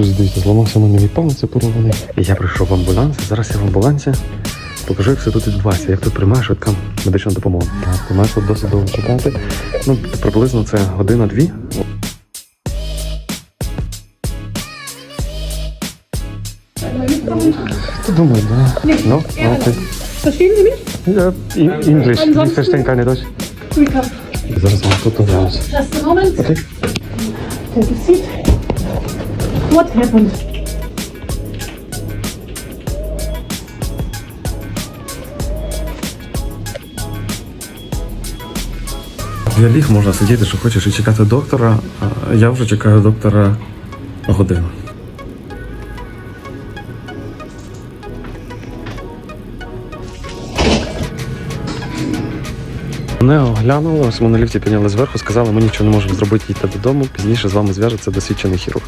Друзі, дивіться, зламався в мене мій палець порваний. Я прийшов в амбуланс. Зараз я в амбулансі покажу, як все тут відбувається, як тут приймає швидка медична допомога. Так, Ти маєш тут досить довго чекати. Ну, приблизно це година-дві. Ти думаю, да. Ну, окей. English. Ich verstehe keine Deutsch. Зараз вам тут. Окей. What happened? Я ліг можна сидіти, що хочеш, і чекати доктора. А я вже чекаю доктора годину. Мене оглянули, ось на ліфті підняли зверху, сказали, ми нічого не можемо зробити, їдьте додому. Пізніше з вами зв'яжеться досвідчений хірург.